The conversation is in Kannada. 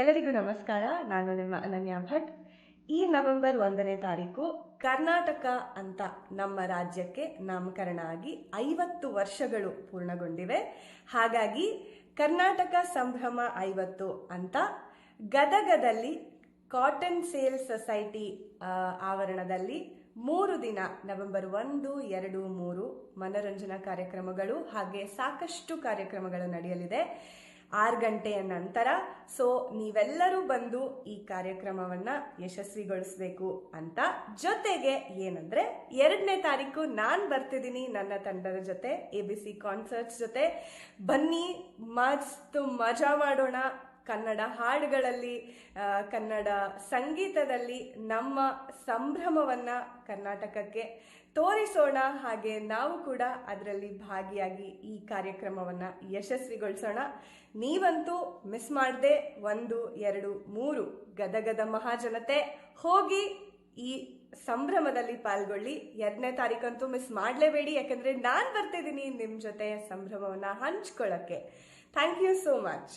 ಎಲ್ಲರಿಗೂ ನಮಸ್ಕಾರ. ನಾನು ನಿಮ್ಮ ಅನನ್ಯ ಭಟ್. ಈ ನವೆಂಬರ್ ಒಂದನೇ ತಾರೀಕು ಕರ್ನಾಟಕ ಅಂತ ನಮ್ಮ ರಾಜ್ಯಕ್ಕೆ ನಾಮಕರಣ ಆಗಿ ಐವತ್ತು ವರ್ಷಗಳು ಪೂರ್ಣಗೊಂಡಿವೆ. ಹಾಗಾಗಿ ಕರ್ನಾಟಕ ಸಂಭ್ರಮ ಐವತ್ತು ಅಂತ ಗದಗದಲ್ಲಿ ಕಾಟನ್ ಸೇಲ್ ಸೊಸೈಟಿ ಆವರಣದಲ್ಲಿ ಮೂರು ದಿನ ನವೆಂಬರ್ ಒಂದು, ಎರಡು, ಮೂರು ಮನರಂಜನಾ ಕಾರ್ಯಕ್ರಮಗಳು ಹಾಗೆ ಸಾಕಷ್ಟು ಕಾರ್ಯಕ್ರಮಗಳು ನಡೆಯಲಿದೆ. ಆರು ಗಂಟೆಯ ನಂತರ. ಸೊ ನೀವೆಲ್ಲರೂ ಬಂದು ಈ ಕಾರ್ಯಕ್ರಮವನ್ನ ಯಶಸ್ವಿಗೊಳಿಸಬೇಕು ಅಂತ. ಜೊತೆಗೆ ಏನಂದ್ರೆ, ಎರಡನೇ ತಾರೀಕು ನಾನು ಬರ್ತಿದ್ದೀನಿ ನನ್ನ ತಂಡದ ಜೊತೆ ಎ ಬಿ ಸಿ ಕಾನ್ಸರ್ಟ್ಸ್ ಜೊತೆ. ಬನ್ನಿ, ಮಸ್ತು ಮಜಾ ಮಾಡೋಣ. ಕನ್ನಡ ಹಾಡುಗಳಲ್ಲಿ ಕನ್ನಡ ಸಂಗೀತದಲ್ಲಿ ನಮ್ಮ ಸಂಭ್ರಮವನ್ನ ಕರ್ನಾಟಕಕ್ಕೆ ತೋರಿಸೋಣ. ಹಾಗೆ ನಾವು ಕೂಡ ಅದರಲ್ಲಿ ಭಾಗಿಯಾಗಿ ಈ ಕಾರ್ಯಕ್ರಮವನ್ನು ಯಶಸ್ವಿಗೊಳಿಸೋಣ. ನೀವಂತೂ ಮಿಸ್ ಮಾಡದೆ ಒಂದು, ಎರಡು, ಮೂರು ಗದಗದ ಮಹಾಜನತೆ ಹೋಗಿ ಈ ಸಂಭ್ರಮದಲ್ಲಿ ಪಾಲ್ಗೊಳ್ಳಿ. ಎರಡನೇ ತಾರೀಕಂತೂ ಮಿಸ್ ಮಾಡಲೇಬೇಡಿ, ಯಾಕಂದ್ರೆ ನಾನು ಬರ್ತಿದ್ದೀನಿ ನಿಮ್ಮ ಜೊತೆ ಸಂಭ್ರಮವನ್ನು ಹಂಚ್ಕೊಳ್ಳೋಕ್ಕೆ ಥ್ಯಾಂಕ್ ಯು ಸೋ ಮಚ್.